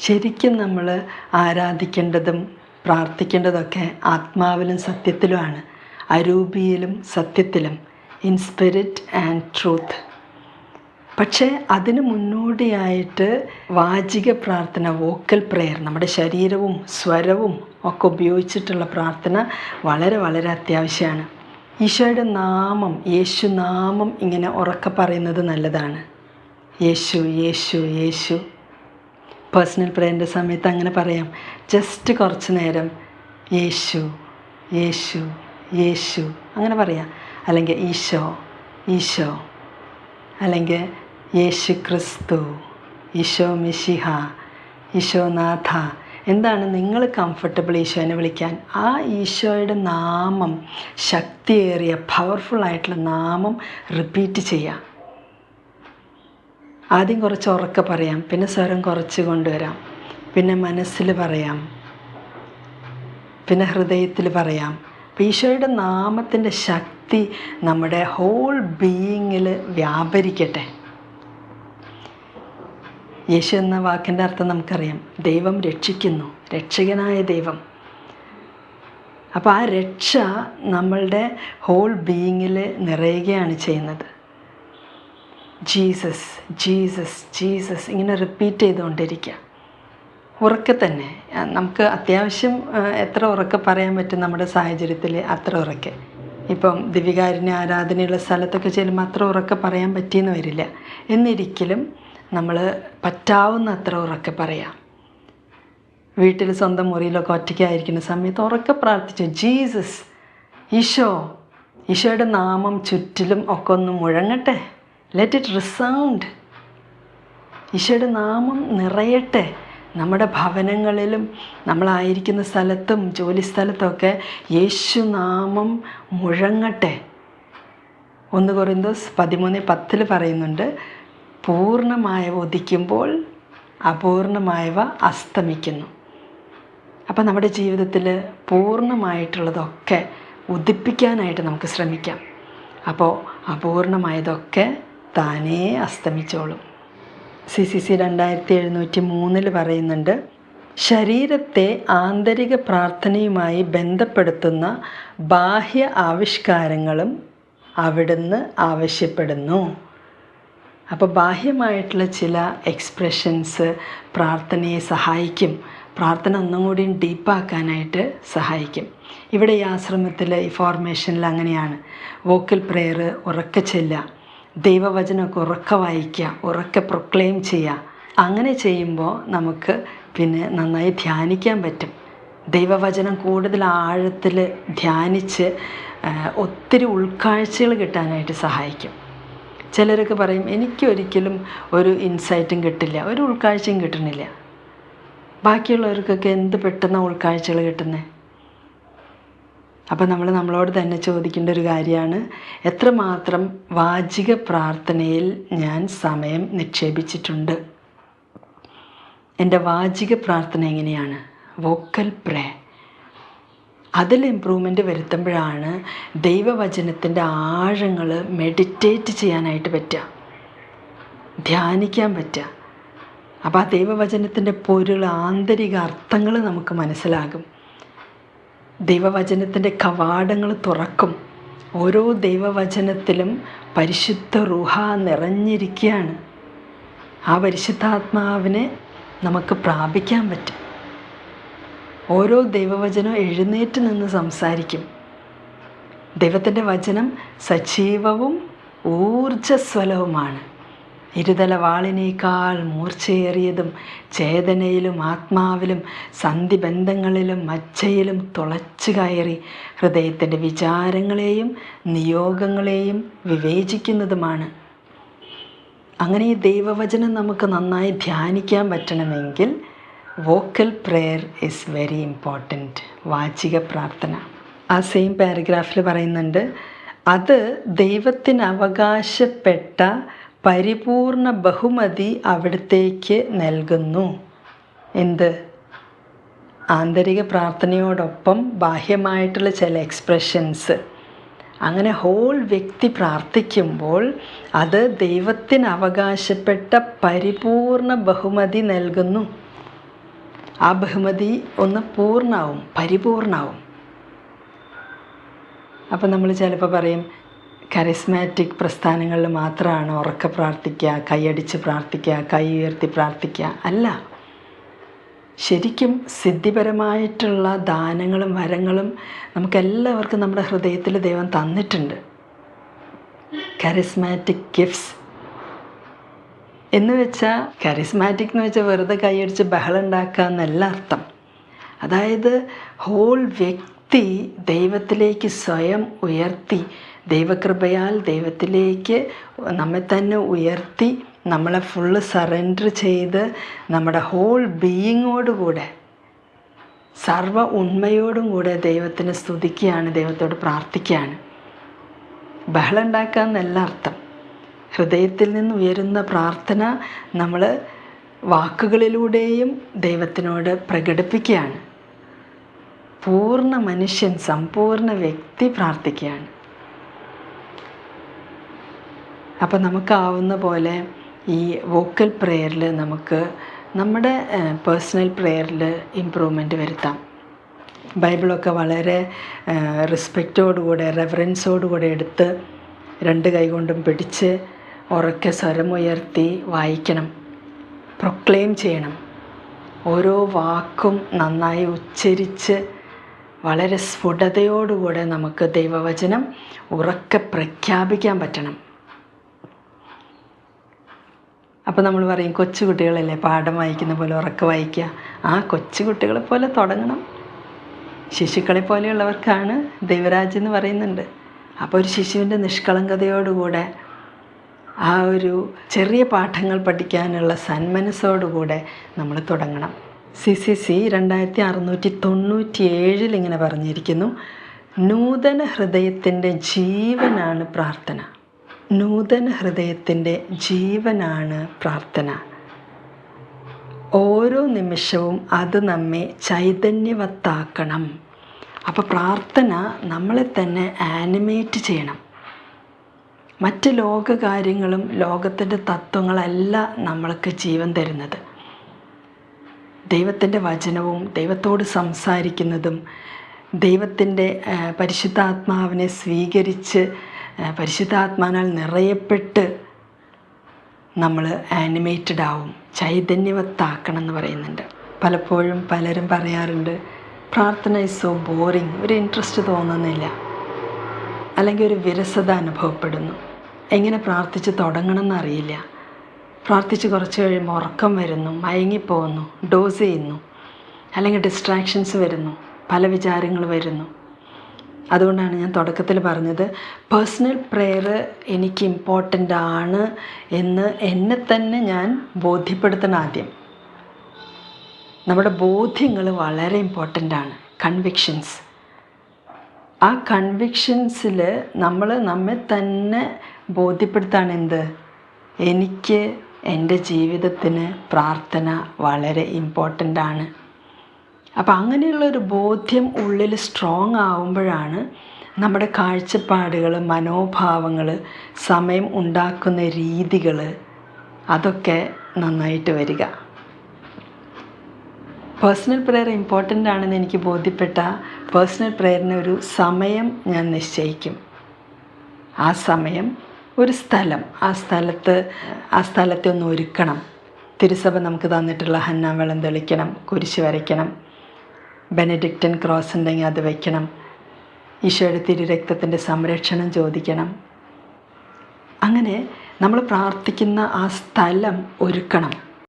ശരിക്കും നമ്മൾ ആരാധിക്കേണ്ടതും പ്രാർത്ഥിക്കേണ്ടതൊക്കെ ആത്മാവിലും സത്യത്തിലുമാണ്. അരൂപിയിലും സത്യത്തിലും. ഇൻ സ്പിരിറ്റ് ആൻഡ് ട്രൂത്ത് പക്ഷേ അതിന് മുന്നോടിയായിട്ട് വാചിക പ്രാർത്ഥന വോക്കൽ പ്രെയർ നമ്മുടെ ശരീരവും സ്വരവും ഒക്കെ ഉപയോഗിച്ചിട്ടുള്ള പ്രാർത്ഥന വളരെ വളരെ അത്യാവശ്യമാണ്. ഈശോയുടെ നാമം യേശു നാമം ഇങ്ങനെ ഉറക്കെ പറയുന്നത് നല്ലതാണ്. യേശു യേശു യേശു. പേഴ്സണൽ പ്രേയറിന്റെ സമയത്ത് അങ്ങനെ പറയാം. ജസ്റ്റ് കുറച്ച് നേരം യേശു യേശു യേശു അങ്ങനെ പറയാം. അല്ലെങ്കിൽ ഈശോ ഈശോ. അല്ലെങ്കിൽ യേശു ക്രിസ്തു ഈശോ മിശിഹ ഈശോനാഥ എന്താണ് നിങ്ങൾ കംഫർട്ടബിൾ ഈശോനെ വിളിക്കാൻ? ആ ഈശോയുടെ നാമം ശക്തിയേറിയ പവർഫുൾ ആയിട്ടുള്ള നാമം റിപ്പീറ്റ് ചെയ്യാം ആദ്യം കുറച്ച് ഉറക്കെ പറയാം പിന്നെ സ്വരം കുറച്ച് കൊണ്ടുവരാം പിന്നെ മനസ്സിൽ പറയാം പിന്നെ ഹൃദയത്തിൽ പറയാം. ഈശോയുടെ നാമത്തിന്റെ ശക്തി നമ്മുടെ ഹോൾ ബീയിങ്ങിൽ വ്യാപരിക്കട്ടെ. യേശു എന്ന വാക്കിന്റെ അർത്ഥം നമുക്കറിയാം ദൈവം രക്ഷിക്കുന്നു രക്ഷകനായ ദൈവം. അപ്പോൾ ആ രക്ഷ നമ്മളുടെ ഹോൾ ബീയിങ്ങിൽ നിറയുകയാണ് ചെയ്യുന്നത്. ജീസസ് ജീസസ് ജീസസ് ഇങ്ങനെ റിപ്പീറ്റ് ചെയ്തുകൊണ്ടിരിക്കുക. ഉറക്കെ തന്നെ. നമുക്ക് അത്യാവശ്യം എത്ര ഉറക്കെ പറയാൻ പറ്റും നമ്മുടെ സാഹചര്യത്തിൽ അത്ര ഉറക്കെ. ഇപ്പം ദിവികാരിനെ ആരാധനയുള്ള സ്ഥലത്തൊക്കെ ചെല്ലുമ്പോൾ അത്ര ഉറക്കെ പറയാൻ പറ്റിയെന്ന് വരില്ല. എന്നിരിക്കലും നമ്മൾ പറ്റാവുന്ന അത്ര ഉറക്കെ പറയാം. വീട്ടിൽ സ്വന്തം മുറിയിലൊക്കെ ഒറ്റയ്ക്കായിരിക്കുന്ന സമയത്ത് ഉറക്കെ പ്രാർത്ഥിച്ചു. ജീസസ് ഈശോ ഈശോയുടെ നാമം ചുറ്റിലും ഒക്കെ ഒന്ന് മുഴങ്ങട്ടെ. ലെറ്റ് ഇറ്റ് റിസൗണ്ട് ഈശോയുടെ നാമം നിറയട്ടെ. നമ്മുടെ ഭവനങ്ങളിലും നമ്മളായിരിക്കുന്ന സ്ഥലത്തും ജോലി സ്ഥലത്തൊക്കെ യേശുനാമം മുഴങ്ങട്ടെ. ഒന്ന് കൊറിന്തോസ് പതിമൂന്ന് പത്തിൽ പറയുന്നുണ്ട് പൂർണമായവ ഉദിക്കുമ്പോൾ അപൂർണമായവ അസ്തമിക്കുന്നു. അപ്പം നമ്മുടെ ജീവിതത്തിൽ പൂർണമായിട്ടുള്ളതൊക്കെ ഉദിപ്പിക്കാനായിട്ട് നമുക്ക് ശ്രമിക്കാം. അപ്പോൾ അപൂർണമായതൊക്കെ താനേ അസ്തമിച്ചോളും. സി സി സി രണ്ടായിരത്തി എഴുന്നൂറ്റി മൂന്നിൽ പറയുന്നുണ്ട് ശരീരത്തെ ആന്തരിക പ്രാർത്ഥനയുമായി ബന്ധപ്പെടുത്തുന്ന ബാഹ്യ ആവിഷ്കാരങ്ങളും അവിടുന്ന് ആവശ്യപ്പെടുന്നു. അപ്പോൾ ബാഹ്യമായിട്ടുള്ള ചില എക്സ്പ്രഷൻസ് പ്രാർത്ഥനയെ സഹായിക്കും. പ്രാർത്ഥന ഒന്നും കൂടി ഡീപ്പാക്കാനായിട്ട് സഹായിക്കും. ഇവിടെ ഈ ആശ്രമത്തിൽ ഈ ഫോർമേഷനിൽ അങ്ങനെയാണ്. വോക്കൽ പ്രെയർ ഉറക്കെ ചെല്ലുക. ദൈവവചനമൊക്കെ ഉറക്കെ വായിക്കുക ഉറക്കെ പ്രൊക്ലെയിം ചെയ്യുക. അങ്ങനെ ചെയ്യുമ്പോൾ നമുക്ക് പിന്നെ നന്നായി ധ്യാനിക്കാൻ പറ്റും. ദൈവവചനം കൂടുതൽ ആഴത്തിൽ ധ്യാനിച്ച് ഒത്തിരി ഉൾക്കാഴ്ചകൾ കിട്ടാനായിട്ട് സഹായിക്കും. ചിലരൊക്കെ പറയും എനിക്കൊരിക്കലും ഒരു ഇൻസൈറ്റും കിട്ടില്ല ഒരു ഉൾക്കാഴ്ചയും കിട്ടണില്ല. ബാക്കിയുള്ളവർക്കൊക്കെ എന്ത് പെട്ടെന്ന് ഉൾക്കാഴ്ചകൾ കിട്ടുന്നത് അപ്പം നമ്മൾ നമ്മളോട് തന്നെ ചോദിക്കേണ്ട ഒരു കാര്യമാണ്. എത്രമാത്രം വാചിക പ്രാർത്ഥനയിൽ ഞാൻ സമയം നിക്ഷേപിച്ചിട്ടുണ്ട്? എന്റെ വാചിക പ്രാർത്ഥന എങ്ങനെയാണ്? Vocal pray. അതിൽ ഇമ്പ്രൂവ്മെന്റ് വരുത്തുമ്പോഴാണ് ദൈവവചനത്തിന്റെ ആഴങ്ങൾ മെഡിറ്റേറ്റ് ചെയ്യാനായിട്ട് പറ്റുക. ധ്യാനിക്കാൻ പറ്റുക. അപ്പോൾ ആ ദൈവവചനത്തിന്റെ പൊരുൾ ആന്തരിക അർത്ഥങ്ങൾ നമുക്ക് മനസ്സിലാകും. ദൈവവചനത്തിന്റെ കവാടങ്ങൾ തുറക്കും. ഓരോ ദൈവവചനത്തിലും പരിശുദ്ധ റുഹ നിറഞ്ഞിരിക്കുകയാണ്. ആ പരിശുദ്ധാത്മാവിനെ നമുക്ക് പ്രാപിക്കാൻ പറ്റും. ഓരോ ദൈവവചനവും എഴുന്നേറ്റ് നിന്ന് സംസാരിക്കും. ദൈവത്തിന്റെ വചനം സജീവവും ഊർജസ്വലവുമാണ് ഇരുതല വാളിനേക്കാൾ മൂർച്ചയേറിയതും ചേതനയിലും ആത്മാവിലും സന്ധിബന്ധങ്ങളിലും മജ്ജയിലും തുളച്ചു കയറി ഹൃദയത്തിന്റെ വിചാരങ്ങളെയും നിയോഗങ്ങളെയും വിവേചിക്കുന്നതുമാണ്. അങ്ങനെ ഈ ദൈവവചനം നമുക്ക് നന്നായി ധ്യാനിക്കാൻ പറ്റണമെങ്കിൽ vocal prayer is very important. വാചിക പ്രാർത്ഥന. ആ സെയിം പാരഗ്രാഫിൽ പറയുന്നുണ്ട് അത് ദൈവത്തിന് അവകാശപ്പെട്ട പരിപൂർണ ബഹുമതി അവിടത്തേക്ക് നൽകുന്നു. എന്ത്? ആന്തരിക പ്രാർത്ഥനയോടൊപ്പം ബാഹ്യമായിട്ടുള്ള ചില എക്സ്പ്രഷൻസ് അങ്ങനെ ഹോൾ വ്യക്തി പ്രാർത്ഥിക്കുമ്പോൾ അത് ദൈവത്തിന് അവകാശപ്പെട്ട പരിപൂർണ ബഹുമതി നൽകുന്നു. ആ ബഹുമതി ഒന്ന് പൂർണമാവും പരിപൂർണമാവും അപ്പം നമ്മൾ ചിലപ്പോൾ പറയും കരിസ്മാറ്റിക് പ്രസ്ഥാനങ്ങളിൽ മാത്രമാണ് ഉറക്കെ പ്രാർത്ഥിക്കുക കൈയടിച്ച് പ്രാർത്ഥിക്കുക കൈ ഉയർത്തി പ്രാർത്ഥിക്കുക. അല്ല. ശരിക്കും സിദ്ധിപരമായിട്ടുള്ള ദാനങ്ങളും വരങ്ങളും നമുക്കെല്ലാവർക്കും നമ്മുടെ ഹൃദയത്തിൽ ദൈവം തന്നിട്ടുണ്ട്. കരിസ്മാറ്റിക് ഗിഫ്റ്റ്സ് എന്ന് വെച്ചാൽ കരിസ്മാറ്റിക് എന്ന് വെച്ചാൽ വെറുതെ കൈയടിച്ച് ബഹളം ഉണ്ടാക്കുക എന്നല്ല അർത്ഥം. അതായത് ഹോൾ വ്യക്തി ദൈവത്തിലേക്ക് സ്വയം ഉയർത്തി ദൈവകൃപയാൽ ദൈവത്തിലേക്ക് നമ്മെ തന്നെ ഉയർത്തി നമ്മളെ ഫുള്ള് സറണ്ടർ ചെയ്ത് നമ്മുടെ ഹോൾ ബീയിങ്ങോടുകൂടെ സർവ ഉണ്മയോടും കൂടെ ദൈവത്തിനെ സ്തുതിക്കുകയാണ് ദൈവത്തോട് പ്രാർത്ഥിക്കുകയാണ്. ബഹളം ഉണ്ടാക്കുക എന്നല്ല അർത്ഥം. ഹൃദയത്തിൽ നിന്ന് ഉയരുന്ന പ്രാർത്ഥന നമ്മൾ വാക്കുകളിലൂടെയും ദൈവത്തിനോട് പ്രകടിപ്പിക്കുകയാണ്. പൂർണ മനുഷ്യൻ സമ്പൂർണ വ്യക്തി പ്രാർത്ഥിക്കുകയാണ്. അപ്പം നമുക്കാവുന്ന പോലെ ഈ വോക്കൽ പ്രെയറിൽ നമുക്ക് നമ്മുടെ പേഴ്സണൽ പ്രെയറിൽ ഇമ്പ്രൂവ്മെന്റ് വരുത്താം. ബൈബിളൊക്കെ വളരെ റെസ്പെക്റ്റോടുകൂടെ റെഫറൻസോടുകൂടെ എടുത്ത് രണ്ട് കൈകൊണ്ടും പിടിച്ച് ഉറക്കെ സ്വരമുയർത്തി വായിക്കണം. പ്രൊക്ലെയിം ചെയ്യണം. ഓരോ വാക്കും നന്നായി ഉച്ചരിച്ച് വളരെ സ്ഫുടതയോടുകൂടെ നമുക്ക് ദൈവവചനം ഉറക്കെ പ്രഖ്യാപിക്കാൻ പറ്റണം. അപ്പോൾ നമ്മൾ പറയും കൊച്ചു കുട്ടികളല്ലേ പാഠം വായിക്കുന്ന പോലെ ഉറക്കം വായിക്കുക. ആ കൊച്ചുകുട്ടികളെ പോലെ തുടങ്ങണം. ശിശുക്കളെ പോലെയുള്ളവർക്കാണ് ദൈവരാജ് എന്ന് പറയുന്നുണ്ട്. അപ്പോൾ ഒരു ശിശുവിന്റെ നിഷ്കളങ്കതയോടുകൂടെ ആ ഒരു ചെറിയ പാഠങ്ങൾ പഠിക്കാനുള്ള സന്മനസ്സോടുകൂടെ നമ്മൾ തുടങ്ങണം. സി സി സി രണ്ടായിരത്തി അറുന്നൂറ്റി തൊണ്ണൂറ്റി ഏഴിൽ ഇങ്ങനെ പറഞ്ഞിരിക്കുന്നു നൂതന ഹൃദയത്തിന്റെ ജീവനാണ് പ്രാർത്ഥന. നൂതന ഹൃദയത്തിന്റെ ജീവനാണ് പ്രാർത്ഥന. ഓരോ നിമിഷവും അത് നമ്മെ ചൈതന്യവത്താക്കണം. അപ്പോൾ പ്രാർത്ഥന നമ്മളെ തന്നെ ആനിമേറ്റ് ചെയ്യണം. മറ്റ് ലോക കാര്യങ്ങളും ലോകത്തിന്റെ തത്വങ്ങളല്ല നമ്മൾക്ക് ജീവൻ തരുന്നത്. ദൈവത്തിന്റെ വചനവും ദൈവത്തോട് സംസാരിക്കുന്നതും ദൈവത്തിന്റെ പരിശുദ്ധാത്മാവിനെ സ്വീകരിച്ച് പരിശുദ്ധാത്മാനാൽ നിറയപ്പെട്ട് നമ്മൾ ആനിമേറ്റഡ് ആവും ചൈതന്യവത്താക്കണം എന്ന് പറയുന്നുണ്ട്. പലപ്പോഴും പലരും പറയാറുണ്ട് പ്രാർത്ഥന ഇസ് സോ ബോറിങ് ഒരു ഇൻട്രസ്റ്റ് തോന്നുന്നില്ല. അല്ലെങ്കിൽ ഒരു വിരസത അനുഭവപ്പെടുന്നു. എങ്ങനെ പ്രാർത്ഥിച്ച് തുടങ്ങണം എന്നറിയില്ല പ്രാർത്ഥിച്ച് കുറച്ച് കഴിയുമ്പോൾ ഉറക്കം വരുന്നു മയങ്ങിപ്പോകുന്നു ഡോസ് ചെയ്യുന്നു അല്ലെങ്കിൽ ഡിസ്ട്രാക്ഷൻസ് വരുന്നു പല വിചാരങ്ങൾ വരുന്നു. അതുകൊണ്ടാണ് ഞാൻ തുടക്കത്തിൽ പറഞ്ഞത് പേഴ്സണൽ പ്രെയർ എനിക്ക് ഇമ്പോർട്ടന്റ് ആണ് എന്ന് എന്നെ തന്നെ ഞാൻ ബോധ്യപ്പെടുത്തണം ആദ്യം. നമ്മുടെ ബോധ്യങ്ങൾ വളരെ ഇമ്പോർട്ടന്റ് ആണ് കൺവിക്ഷൻസ് ആ കൺവിക്ഷൻസിൽ നമ്മൾ നമ്മെ തന്നെ ബോധ്യപ്പെടുത്താണ് എന്ത്? എനിക്ക് എന്റെ ജീവിതത്തിന് പ്രാർത്ഥന വളരെ ഇമ്പോർട്ടന്റ് ആണ്. അപ്പോൾ അങ്ങനെയുള്ളൊരു ബോധ്യം ഉള്ളിൽ സ്ട്രോങ് ആവുമ്പോഴാണ് നമ്മുടെ കാഴ്ചപ്പാടുകൾ മനോഭാവങ്ങൾ സമയം ഉണ്ടാക്കുന്ന രീതികൾ അതൊക്കെ നന്നായിട്ട് വരിക. പേഴ്സണൽ പ്രെയർ ഇമ്പോർട്ടന്റ് ആണെന്ന് എനിക്ക് ബോധ്യപ്പെട്ട പേഴ്സണൽ പ്രെയറിന് ഒരു സമയം ഞാൻ നിശ്ചയിക്കും. ആ സമയം ഒരു സ്ഥലം. ആ സ്ഥലത്ത് ആ സ്ഥലത്തെ ഒന്ന് ഒരുക്കണം. തിരുസഭ നമുക്ക് തന്നിട്ടുള്ള ഹന്നാവെള്ളം തെളിക്കണം കുരിശ് വരയ്ക്കണം. ബെനഡിക്റ്റൻ ക്രോസ് ഉണ്ടെങ്കിൽ അത് വയ്ക്കണം ഈശോയുടെ തിരുരക്തത്തിന്റെ സംരക്ഷണം ചോദിക്കണം. അങ്ങനെ നമ്മൾ പ്രാർത്ഥിക്കുന്ന ആ സ്ഥലം ഒരുക്കണം.